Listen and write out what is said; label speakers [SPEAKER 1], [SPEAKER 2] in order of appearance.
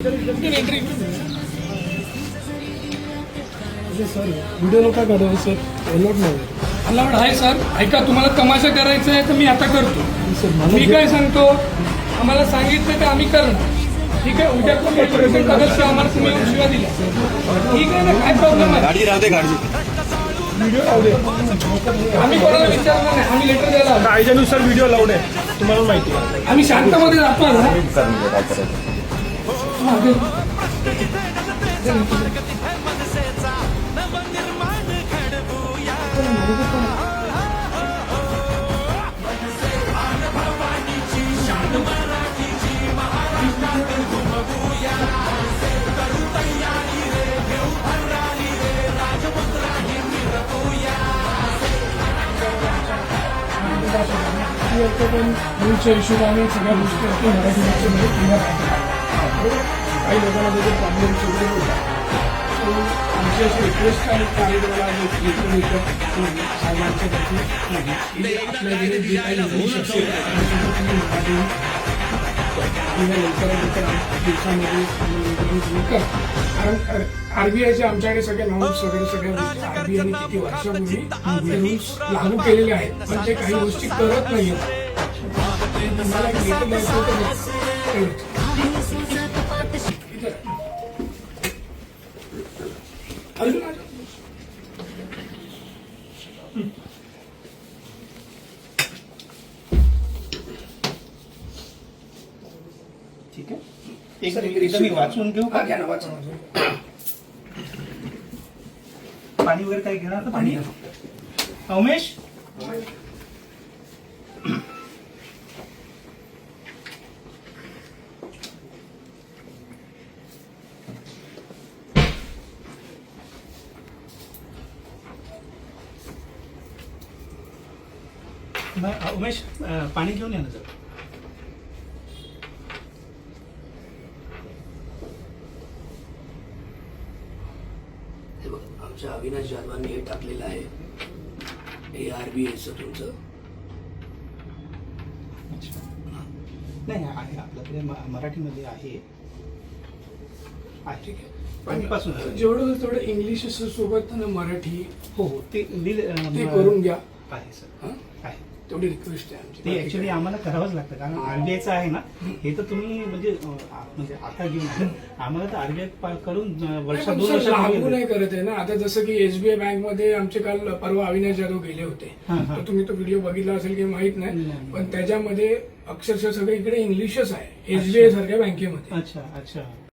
[SPEAKER 1] Sir video नका काढू sir अलॉट नाही
[SPEAKER 2] अलाउड आहे सर. ऐका तुम्हाला तमाशा करायचा आहे तर मी आता करतो. मी काय सांगतो? आम्हाला सांगितलं ते आम्ही करणार. ठीक आहे? उद्या पण करत किंवा आम्हाला तुम्ही शिव्या दिल्या ठीक आहे ना? काय प्रॉब्लेम आहे?
[SPEAKER 3] गाडी राहते गाडी
[SPEAKER 1] व्हिडिओ लावू दे.
[SPEAKER 2] आम्ही कोणाला विचारणार नाही. आम्ही लेटर द्यायला.
[SPEAKER 1] कायद्यानुसार व्हिडिओ आहे तुम्हाला माहिती आहे.
[SPEAKER 2] आम्ही शांतमध्ये जातो ना पण न्यूजच्या हिशोबाने सगळ्या गोष्टी आपण मराठी भाषेमध्ये क्लिअर आहे काही लोकांना त्याचे प्रॉब्लेम सुरू होतात आमची अशी रिक्वेस्ट आहे जे काही किंवा लवकरात लवकर दिवसामध्ये तुम्ही करा. कारण आरबीआयचे आमच्याकडे सगळे नॉर्म्स वगैरे सगळ्या आरबीआयने किती वर्षापूर्वी रूल्स लागू केलेले आहेत. पण ते काही गोष्टी करत नाही तुम्हाला
[SPEAKER 4] ठीक आहे. एक एकदा मी वाचून घेऊ
[SPEAKER 2] हा, घ्या ना, वाचा, वाचा.
[SPEAKER 4] पाणी वगैरे काही घेणार तर पाणी. उमेश उमेश अं, पाणी घेऊन या ना जरा.
[SPEAKER 5] हे बघ आमच्या अविनाश जाधवांनी हे टाकलेलं आहे. हे आरबीआयचं तुमचं.
[SPEAKER 4] अच्छा नाही आहे आपल्याकडे म- मराठीमध्ये आहे. आहे
[SPEAKER 2] ठीक आहे. जेवढं होईल तेवढं इंग्लिश सोबत ना मराठी
[SPEAKER 4] हो हो ते लिहिलं, अं,
[SPEAKER 2] ते करून घ्या.
[SPEAKER 4] आहे सर.
[SPEAKER 2] हा?
[SPEAKER 4] आहे.
[SPEAKER 2] तेवढी रिक्वेस्ट आहे आमची.
[SPEAKER 4] ते ऍक्च्युली आम्हाला करावंच लागतं. कारण आरबीआयचं आहे ना हे तर तुम्ही म्हणजे अं, आ- म्हणजे आता घेऊन आले. आम्हाला तर आरबीआय करून अं, वर्षात दोन
[SPEAKER 2] सर, लागू
[SPEAKER 4] वर्ष
[SPEAKER 2] नाही करत आहे ना. आता जसं की एसबीआय बँकमध्ये आमचे काल परवा अविनाश जाधव गेले होते.
[SPEAKER 4] हा, हा.
[SPEAKER 2] तर तुम्ही तो व्हिडिओ बघितला असेल की माहीत नाही.
[SPEAKER 4] नाही.
[SPEAKER 2] पण त्याच्यामध्ये अक्षरशः सगळं इकडे इंग्लिशच आहे. एसबीआय सारख्या बँकेमध्ये
[SPEAKER 4] अच्छा अच्छा.